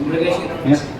Congregation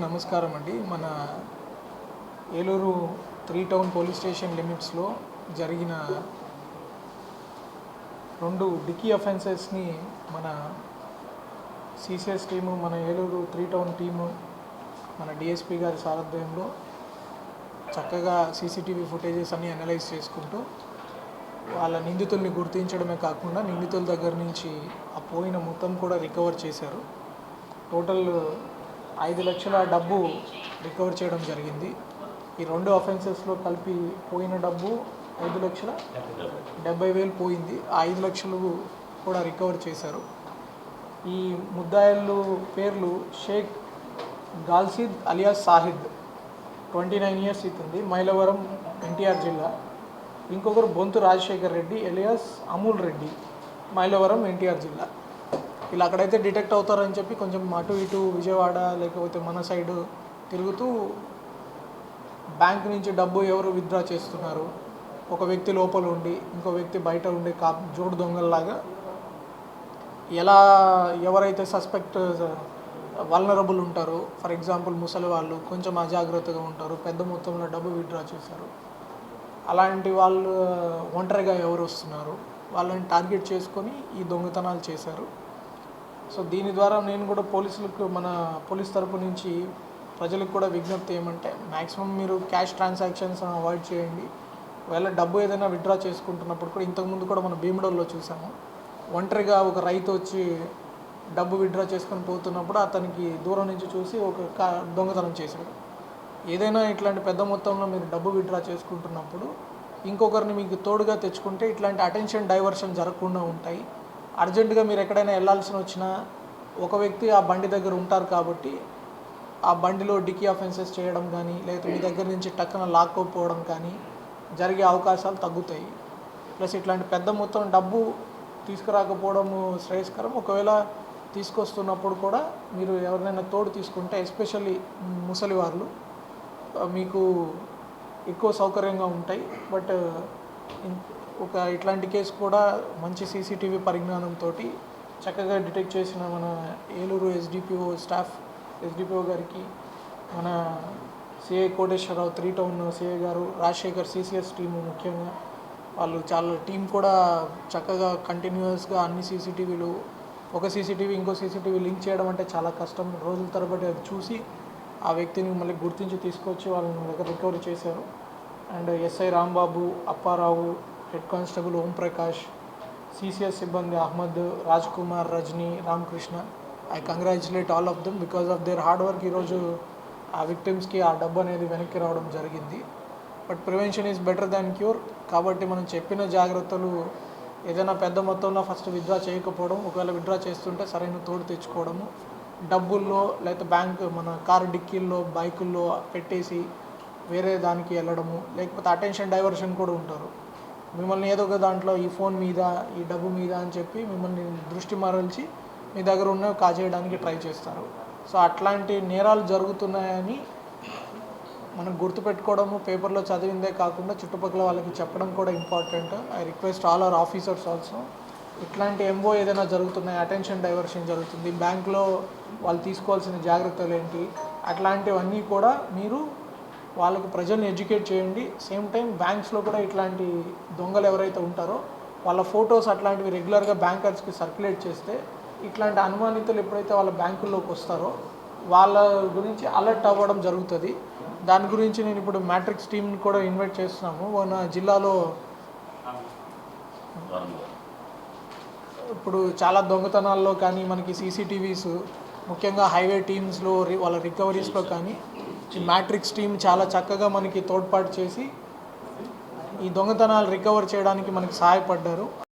నమస్కారం అండి. మన Eluru three town police station లిమిట్స్లో జరిగిన రెండు డిక్కీ అఫెన్సెస్ని మన సిసిఎస్ టీము మన ఏలూరు త్రీ టౌన్ టీము మన డిఎస్పి గారి సారథ్యంలో చక్కగా సీసీటీవీ ఫుటేజెస్ అన్ని అనలైజ్ చేసుకుంటూ వాళ్ళ నిందితుల్ని గుర్తించడమే కాకుండా నిందితుల దగ్గర నుంచి ఆ పోయిన మొత్తం కూడా రికవర్ చేశారు. టోటల్ ఐదు లక్షల డబ్బు రికవర్ చేయడం జరిగింది. ఈ రెండు అఫెన్సెస్లో కలిపి పోయిన డబ్బు ఐదు లక్షల డెబ్బై వేలు పోయింది. ఆ ఐదు లక్షలు కూడా రికవర్ చేశారు. ఈ ముద్దాయిలు పేర్లు Sheikh Galsid alias Sahid. Twenty nine years ఇతుంది Mylavaram NTR జిల్లా. ఇంకొకరు బొంతు రాజశేఖర్ రెడ్డి ఎలియాస్ అమూల్ రెడ్డి మైలవరం ఎన్టీఆర్ జిల్లా. ఇలా అక్కడైతే డిటెక్ట్ అవుతారని చెప్పి కొంచెం అటు ఇటు విజయవాడ లేకపోతే మన సైడు తిరుగుతూ బ్యాంక్ నుంచి డబ్బు ఎవరు విత్డ్రా చేస్తున్నారు? ఒక వ్యక్తి లోపల ఉండి ఇంకో వ్యక్తి బయట ఉండి కా జోడు దొంగల్లాగా ఎలా ఎవరైతే సస్పెక్ట్ వల్నరబుల్ uh, ఉంటారో ఫర్ ఎగ్జాంపుల్ ముసలి వాళ్ళు కొంచెం అజాగ్రత్తగా ఉంటారు పెద్ద మొత్తంలో డబ్బు విత్డ్రా చేశారు అలాంటి వాళ్ళు uh, ఒంటరిగా ఎవరు వస్తున్నారు? వాళ్ళని టార్గెట్ చేసుకొని ఈ దొంగతనాలు చేశారు. సో దీని ద్వారా నేను కూడా పోలీసులకు మన పోలీస్ తరపు నుంచి ప్రజలకు కూడా విజ్ఞప్తి ఏమంటే మ్యాక్సిమం మీరు క్యాష్ ట్రాన్సాక్షన్స్ అవాయిడ్ చేయండి. ఒకవేళ డబ్బు ఏదైనా విత్డ్రా చేసుకుంటున్నప్పుడు కూడా ఇంతకుముందు కూడా మన భీమడోల్లో చూసాము. ఒంటరిగా ఒక రైతు వచ్చి డబ్బు విత్డ్రా చేసుకొని పోతున్నప్పుడు అతనికి దూరం నుంచి చూసి ఒక దొంగతనం చేశాడు. ఏదైనా ఇట్లాంటి పెద్ద మొత్తంలో మీరు డబ్బు విత్డ్రా చేసుకుంటున్నప్పుడు ఇంకొకరిని మీకు తోడుగా తెచ్చుకుంటే ఇట్లాంటి అటెన్షన్ డైవర్షన్ జరగకుండా ఉంటాయి. అర్జెంటుగా మీరు ఎక్కడైనా వెళ్ళాల్సిన వచ్చినా ఒక వ్యక్తి ఆ బండి దగ్గర ఉంటారు కాబట్టి ఆ బండిలో డిక్కీ అఫెన్సెస్ చేయడం కానీ లేకపోతే మీ దగ్గర నుంచి టక్కన లాక్కోపోవడం కానీ జరిగే అవకాశాలు తగ్గుతాయి. ప్లస్ ఇట్లాంటి పెద్ద మొత్తం డబ్బు తీసుకురాకపోవడం శ్రేయస్కరం. ఒకవేళ తీసుకొస్తున్నప్పుడు కూడా మీరు ఎవరినైనా తోడు తీసుకుంటే ఎస్పెషల్లీ ముసలి వాళ్ళు మీకు ఎక్కువ సౌకర్యంగా ఉంటాయి. బట్ ఒక ఇట్లాంటి కేసు కూడా మంచి సీసీటీవీ పరిజ్ఞానంతో చక్కగా డిటెక్ట్ చేసిన మన ఏలూరు ఎస్డిపిఓ స్టాఫ్ ఎస్డిపిఓ గారికి మన CI Koteswararao three town CI గారు రాజశేఖర్ సిసిఎస్ టీము ముఖ్యంగా వాళ్ళు చాలా టీం కూడా చక్కగా కంటిన్యూస్గా అన్ని సీసీటీవీలు ఒక సీసీటీవీ ఇంకో సీసీటీవీ లింక్ చేయడం అంటే చాలా కష్టం. రోజుల తరబడి అది చూసి ఆ వ్యక్తిని మళ్ళీ గుర్తించి తీసుకొచ్చి వాళ్ళని దగ్గర రికవరీ చేశారు. And SI Rambabu Apparao head constable Omprakash CCS సిబ్బంది Ahmad Raj Kumar Rajani Ramakrishna. I congratulate all of them because of their hard work. ఈరోజు ఆ విక్టిమ్స్కి ఆ డబ్బు అనేది వెనక్కి రావడం జరిగింది. But prevention is better than cure. కాబట్టి మనం చెప్పిన జాగ్రత్తలు ఏదైనా పెద్ద మొత్తంలో ఫస్ట్ విత్డ్రా చేయకపోవడం ఒకవేళ విత్డ్రా చేస్తుంటే సరైన తోడు తెచ్చుకోవడము. డబ్బుల్లో లేకపోతే బ్యాంక్ మన కారు డిక్కీల్లో బైకుల్లో పెట్టేసి వేరే దానికి వెళ్ళడము లేకపోతే అటెన్షన్ డైవర్షన్ కూడా ఉంటారు. మిమ్మల్ని ఏదో ఒక దాంట్లో ఈ ఫోన్ మీద ఈ డబ్బు మీద అని చెప్పి మిమ్మల్ని దృష్టి మరల్చి మీ దగ్గర ఉన్నవి కాజేయడానికి ట్రై చేస్తారు. సో అట్లాంటి నేరాలు జరుగుతున్నాయని మనం గుర్తుపెట్టుకోవడము పేపర్లో చదివిందే కాకుండా చుట్టుపక్కల వాళ్ళకి చెప్పడం కూడా important. I request all our officers also ఇట్లాంటి ఎంఓ ఏదైనా జరుగుతున్నాయి అటెన్షన్ డైవర్షన్ జరుగుతుంది. బ్యాంక్లో వాళ్ళు తీసుకోవాల్సిన జాగ్రత్తలు ఏంటి? అట్లాంటివన్నీ కూడా మీరు వాళ్ళకు ప్రజల్ని ఎడ్యుకేట్ చేయండి. సేమ్ టైం బ్యాంక్స్లో కూడా ఇట్లాంటి దొంగలు ఎవరైతే ఉంటారో వాళ్ళ ఫొటోస్ అట్లాంటివి రెగ్యులర్గా బ్యాంకర్స్కి సర్క్యులేట్ చేస్తే ఇట్లాంటి అనుమానితులు ఎప్పుడైతే వాళ్ళ బ్యాంకుల్లోకి వస్తారో వాళ్ళ గురించి అలర్ట్ అవ్వడం జరుగుతుంది. దాని గురించి నేను ఇప్పుడు మ్యాట్రిక్స్ టీంని కూడా ఇన్వైట్ చేస్తున్నాము. మన జిల్లాలో ఇప్పుడు చాలా దొంగతనాల్లో కానీ మనకి సీసీటీవీస్ ముఖ్యంగా హైవే టీమ్స్లో రి- వాళ్ళ రికవరీస్లో కానీ మ్యాట్రిక్స్ టీం చాలా చక్కగా మనకి తోడ్పాటు చేసి ఈ దొంగతనాలు రికవర్ చేయడానికి మనకి సహాయపడ్డారు.